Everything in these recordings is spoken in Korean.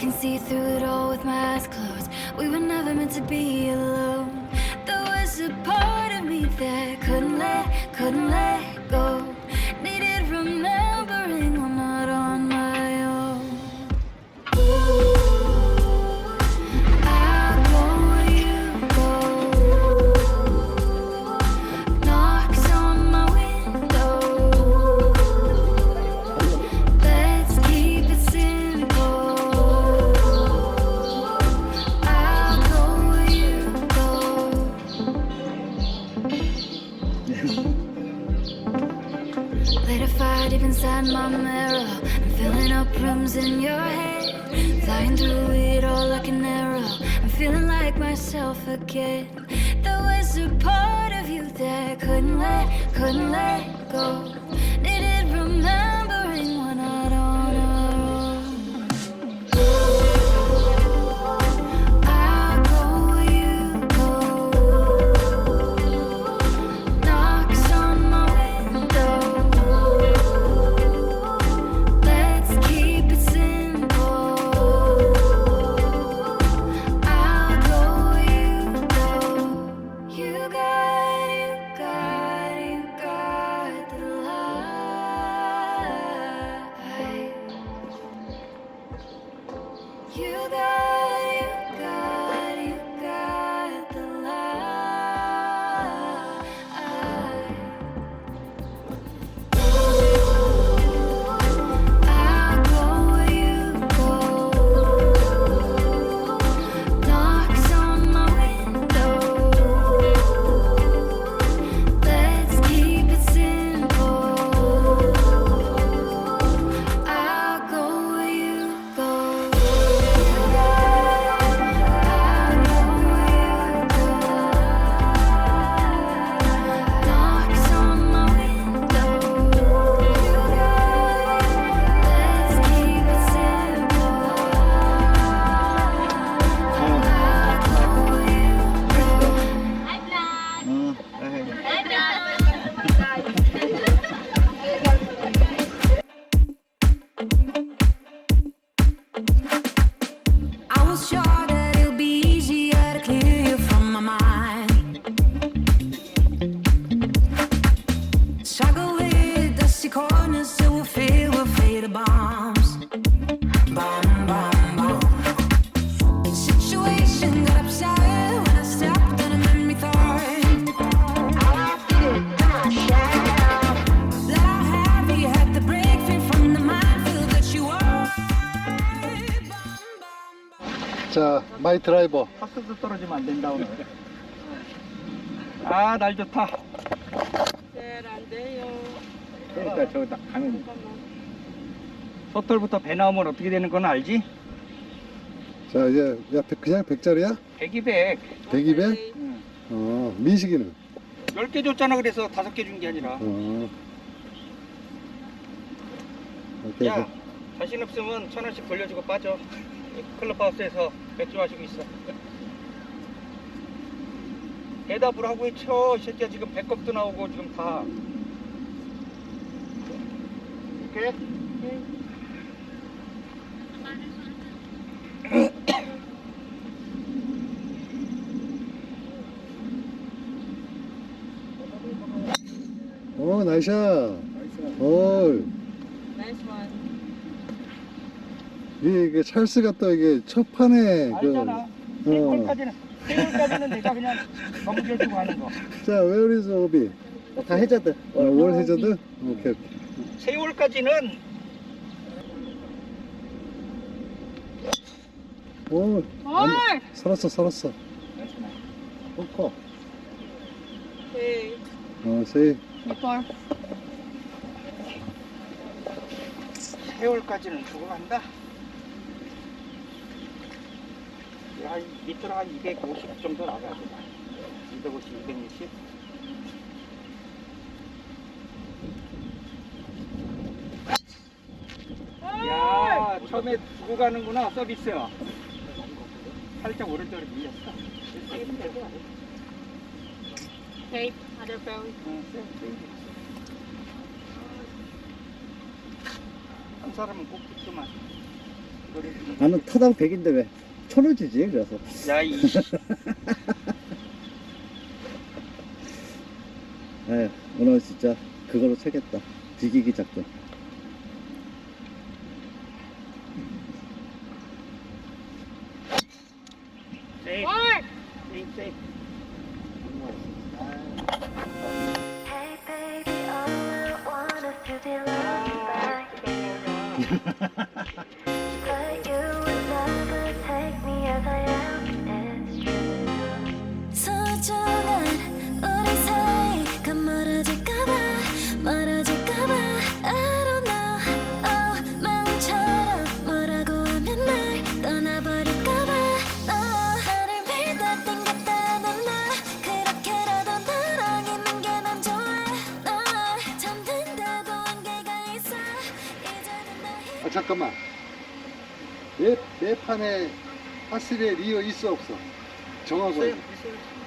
can see through it all with my eyes closed. We were never meant to be alone. There was a part of me that couldn't let, couldn't let go. My mirror. I'm filling up rooms in your head. Flying through it all like an arrow. I'm feeling like myself again. There was a part of you that couldn't let, couldn't let go. 자, 마이 드라이버. 파스도 떨어지면 안 된다 오늘. 아, 날 좋다. 안 돼요. 그러니까 저기다 가면 서털부터 배 나오면 어떻게 되는 건 알지? 자, 이제 야, 백- 그냥 백짜리야? 백이백. 백이백? 응. 어, 민식이는? 10개 줬잖아 그래서 다섯 개 준 게 아니라. 어. 오케이. 야, 자신 없으면 천 원씩 돌려주고 빠져. 클럽하우스에서 맥주 마시고 있어. 대답을 하고 있죠. 이 새끼야 지금 배꼽도 나오고 지금 다. 오케이? 어, 나이샤. 어, 나이스 원. 이게, 이게 찰스가 또 이게 첫 판에 그. 알잖아. 세골까지는 세골까지는 내가 그냥 넘겨주고 하는 거. 자, where is 오비? 다 해저드. 어, 월 해저드? 오케이, 오케이. 세월까지는 오, 아니, 살았어, 살았어. 벙커. 오케이. 어, 세이. 이빨. 세월까지는 주고 간다. 한 밑으로 한 250 정도 나가야 돼. 250, 260. 야, 처음에 두고 가는구나 서비스. 살짝 오른쪽으로 밀렸어. 아들 세이브, 세이브. 한 사람은 꼭 붙지만. 나는 타당 100인데 왜 천을 주지 그래서. 야, 이. 에휴 오늘 진짜 그걸로 채겠다. 비기기 작전 판에 파스리에 리어 있어 없어 정하고 있어요?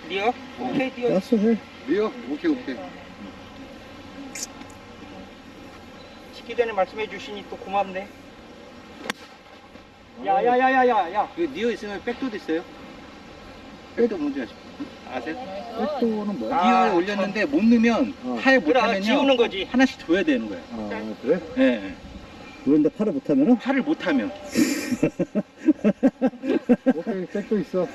리어? 오케이, 리어. 야수 해 리어? 오케이 오케이 식기 전에 말씀해 주시니 또 고맙네. 야, 야, 야, 야, 야, 야. 그 니어 있으면 백도도 있어요. 백도 뭔지 아시- 아세요? 백도는 뭐야? 아, 리어에 올렸는데 못 넣으면 어. 팔 그래, 못하면요 지우는 거지. 하나씩 줘야 되는 거예요. 아 그래? 예, 예. 그런데 팔을 못하면은 팔을 못하면 오케이 백도 있어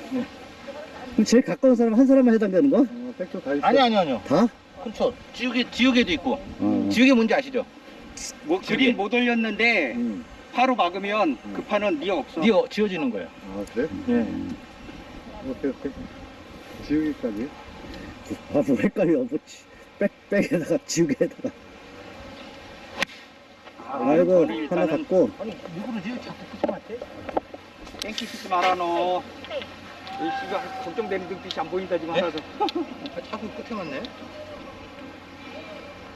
그럼 제일 가까운 사람 한 사람만 해당되는 거야? 어, 백도 다 있어 아니 아니 아니요. 다? 그렇죠. 지우개 지우개도 있고 어. 지우개 뭔지 아시죠? 뭐 그림 못 올렸는데 음. 파로 막으면 음. 그 판은 니어 없어. 리어 지워지는 거예요. 아 그래? 예. 오케이 오케이 지우기까지 아, 뭐 헷갈려. 뭐, 지- 백, 백에다가 지우개에다가. 아이고, 하나 일단은 갖고. 아니 누구를 지금 자꾸 붙여놨대? 땡기 치지 마라 너. 이 씨가 걱정되는 눈빛이 안 보인다 지금 네? 하나도. 자꾸 끝에 맞네.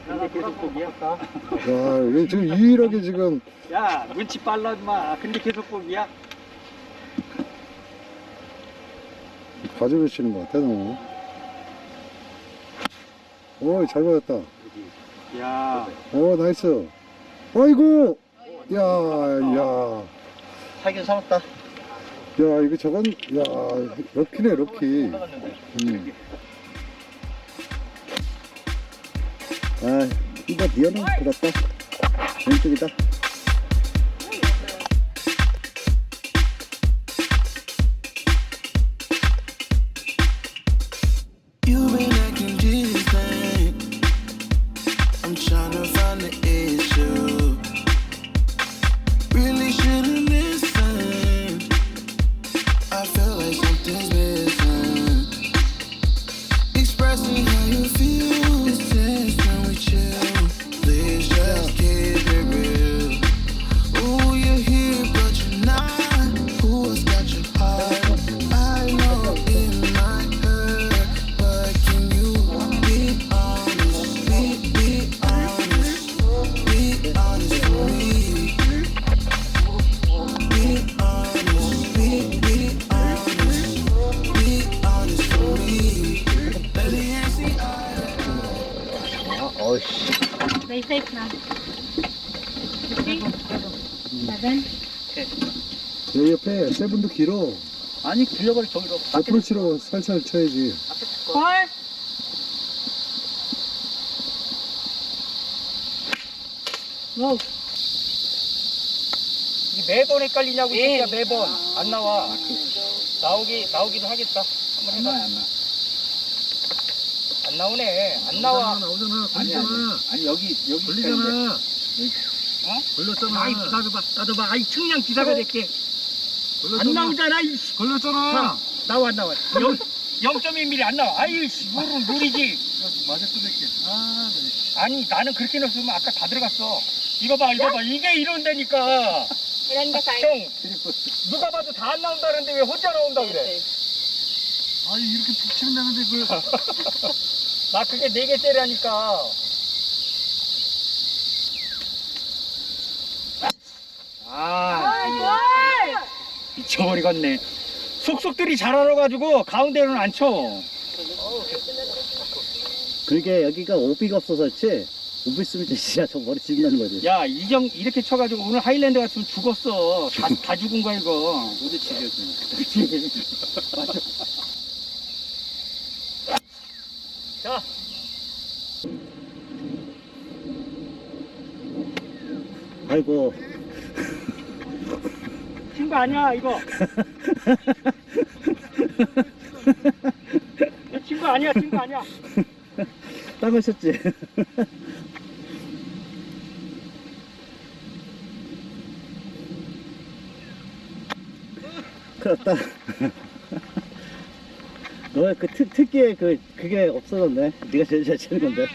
근데 계속 보기야. 야 여기 지금 유일하게 지금 야 눈치 빨라 임마. 근데 계속 보기야. 가지고 치는 것 같아 너무 오잘 맞았다 야. 오 나이스 아이고 야 야 살긴 살았다. 야 이거 저건 야 럭키네 럭키. 음. 아, 이거 니어는 그렇다. 왼쪽이다. 세븐도 길어 아니 굴려버려 저기로. 치러 살살 쳐야지 헐! Go. 이 매번 헷갈리냐고 진짜 매번 안 나와. 나오기 나오기도 하겠다. 한번 해봐. 안 나오네. 안 나와. 나오잖아 아니 아니 아니 여기 여기 걸리잖아 어? 걸렸잖아 아이 기사 봐. 나도 봐. 아이 측량 기사가 될게. 안 나오잖아. 이 씨. 걸렸잖아 나와 안 나와. 0 0.1mm 안 나와. 아이 씨. 물은 물이지. 맞았어 새끼 아 네. 아니 나는 그렇게 넣었으면 아까 다 들어갔어. 이거 봐 이거 봐 이게 이런다니까. 이런 거 사이. 형 누가 봐도 다 안 나온다는데 왜 혼자 나온다 그래? 아니 이렇게 푹 치면 되는데 그나 그게 네 개째라니까. 아, 미쳐버리겠네. 속속들이 잘 알아가지고 가운데로는 안 쳐. 그게 여기가 오비가 없어서 그렇지. 5분 있으면 진짜 저 머리 찢는다는 거지. 야 이정 이렇게 쳐가지고 오늘 하이랜드 같으면 죽었어. 다, 다 죽은 거야 이거. 모두 지렸어. 그렇지. 맞아. 자. 아이고, 친구 아니야 이거. 이거 친구 아니야 친구 아니야. 땅을 쳤지. 그렇다. 너의 그 특, 특기의 그, 그게 없어졌네. 네가 제일 잘 치는 건데.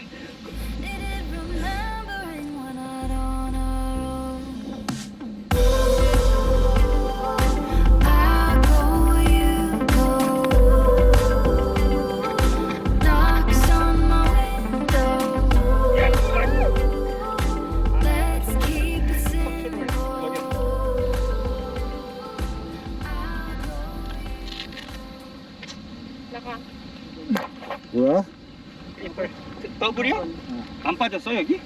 나가. 뭐야? 더블이야? 안 빠졌어 여기?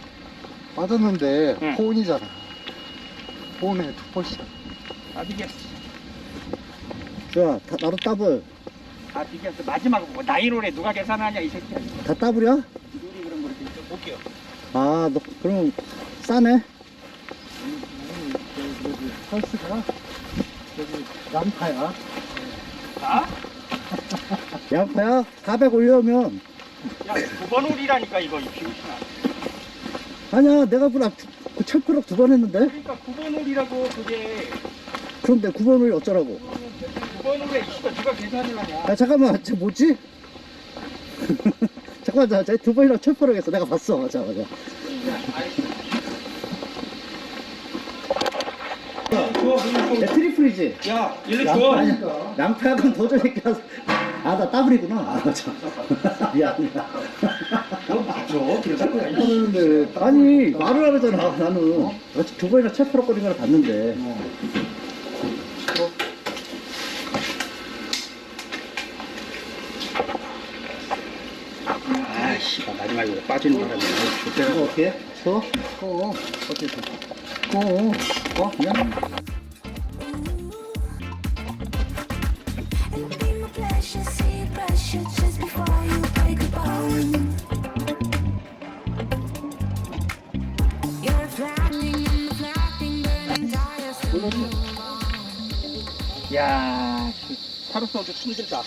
빠졌는데 응. 폰이잖아. 폰에 투포시야. 아 비겼어. 좋아. 다, 나도 더블. 아 비겼어. 마지막 뭐 나이로래 누가 계산하냐 이 새끼야. 다 더블이야? 우리 그런 거 이렇게 볼게요. 아, 너, 그럼, 싸네? 펄스가 저기 람파야. 자, 양파야? 400 올려면. 야두번 홀이라니까 이거 이 비웃이나. 아니야, 내가 그, 그 철크럭 두 번 했는데? 그러니까 9번 홀이라고 그게 그럼 내 9번 을 어쩌라고? 9번 홀에 이씨가 누가 계산을 하냐. 야, 잠깐만, 저 뭐지? 잠깐만, 자, 쟤두 번이나 철크럭 했어. 내가 봤어. 자, 맞아. 내 트리플이지? 야 일로 양- 줘. 양파약은 더 전에 껴서. 아, 나 더블이구나. 아, 참. 미안, 미안. 하는데 아니, 말을 안 하잖아, 나는. 어차피 두 번이나 철크럭 거린 걸 봤는데. 아씨 마지막에 빠지는 바람에 어떻게 해? 서? 어, 어떻게 해? 어, 어, 그냥? 야 하루소도 힘들다.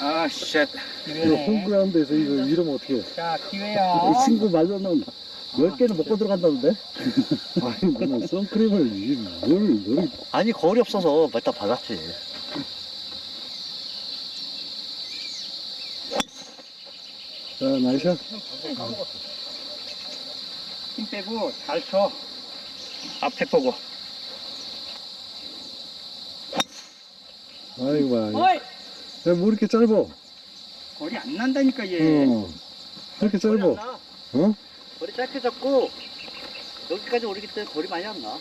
아 쉣. 이거 홈그라운드에서 이거 이러면 어떻게 해? 자이 기회야. 친구 말로는 10개는 먹고 들어간다는데? 아니, 무슨 선크림을, 이 뭘, 뭘. 아니, 거울이 없어서 일단 받았지. 자, 나이샤. 힘 빼고 잘 쳐. 앞에 보고. 아이고, 봐. 어이! 야, 뭐 이렇게 짧아? 거리 안 난다니까 얘. 어. 이렇게 거리 안 짧아. 나. 어? 거리 짧게 잡고, 여기까지 오르기 때문에 거리 많이 안 나.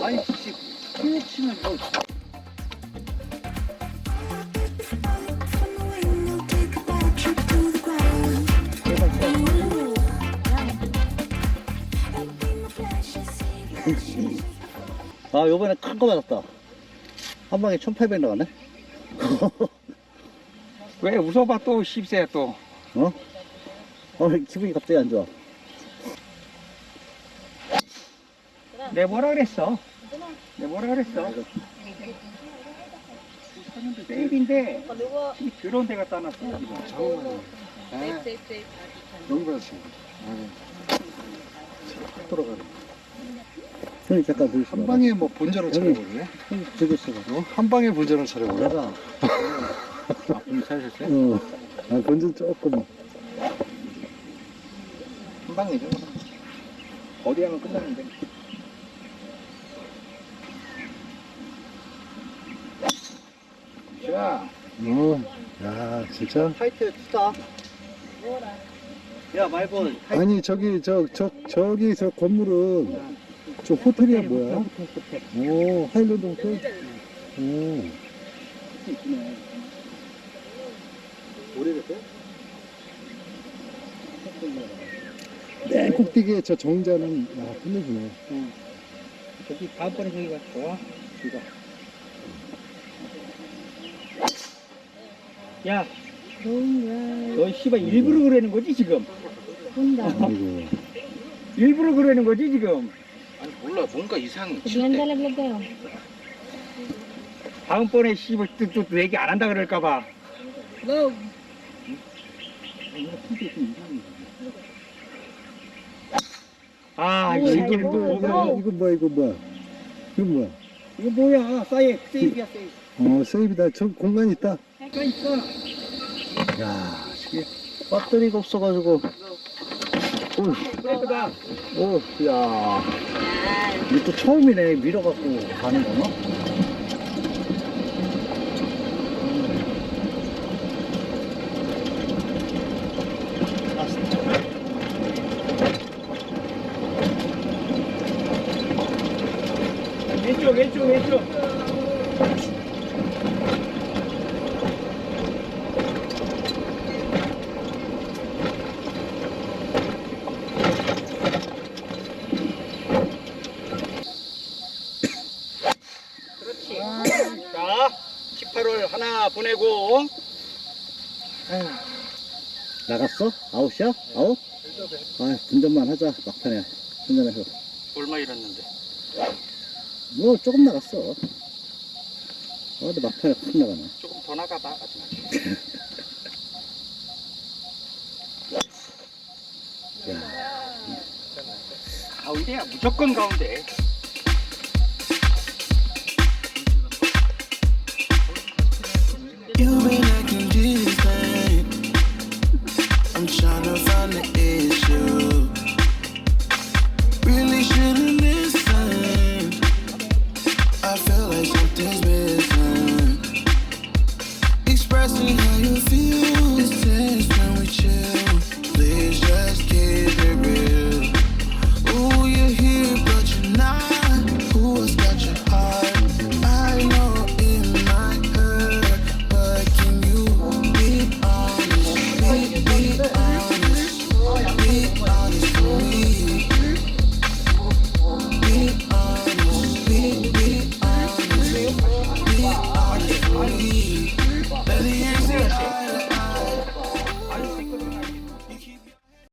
아니, 혹시, 힘 치면 뭐, 아, 요번에 큰거 받았다. 한 방에 1800 나가네? 왜 웃어봐 또 씹새야 또. 어? 어, 기분이 갑자기 안 좋아. 내 뭐라 그랬어? 내 뭐라 그랬어? 세일인데 힘이 더러운 데 갖다 놨어. 지금. Safe, safe, safe. 너무 그렇지. 탁 돌아가네. 형님, 잠깐 보여주시 한 방에 뭐 본전을 차려버리네? 형님, 저기 있어. 어? 한 방에 본전을 차려버려? 내가, 아, 좀 찾으셨어요? 어. 아, 본전 조금. 한 방이죠. 어디 하면 끝났는데. 자, 어. 야, 진짜? 타이틀 투다. 야, 말벌. 아니, 저기, 저, 저, 저기, 저 건물은, 저 호텔이야, 뭐야? 오, 하일랜드 호텔? 오. 오래됐어요? 맨 꼭대기에 저 정자는 야 끝내주네. 저기 다음번에 저기 가 좋아. 이거. 야, 좋은 너 씨발 일부러 그러는 거지 지금? 본다. 아이고. 일부러 그러는 거지 지금? 몰라 뭔가 이상. Diyan talaglag kayo. 다음번에 씨발 또 또 얘기 안 한다 그럴까봐. Go. 아, 오, 이거 잘 이게 먹어. 뭐, 이거, 뭐, 이거 뭐야 이거 뭐야? 이거 뭐야? 이거 뭐야? 사이에 세이비야 세이. 어 세이비다. 저 공간 있다. 가 있어. 야 이게 배터리가 없어가지고. 그래도다. 오, 야. 이게 또 처음이네. 밀어갖고 가는 거나? 왼쪽 왼쪽 왼쪽. 그렇지. 자, 18월 하나 보내고 나갔어? 아웃이야? 아웃? 아, 분전만 하자. 막판에. 분전해서. 얼마 잃었는데? 뭐, 조금 나갔어. 어, 근데 막판에 확 나가네. 조금 더 나가봐 마지막. 가운데야 무조건 가운데. You be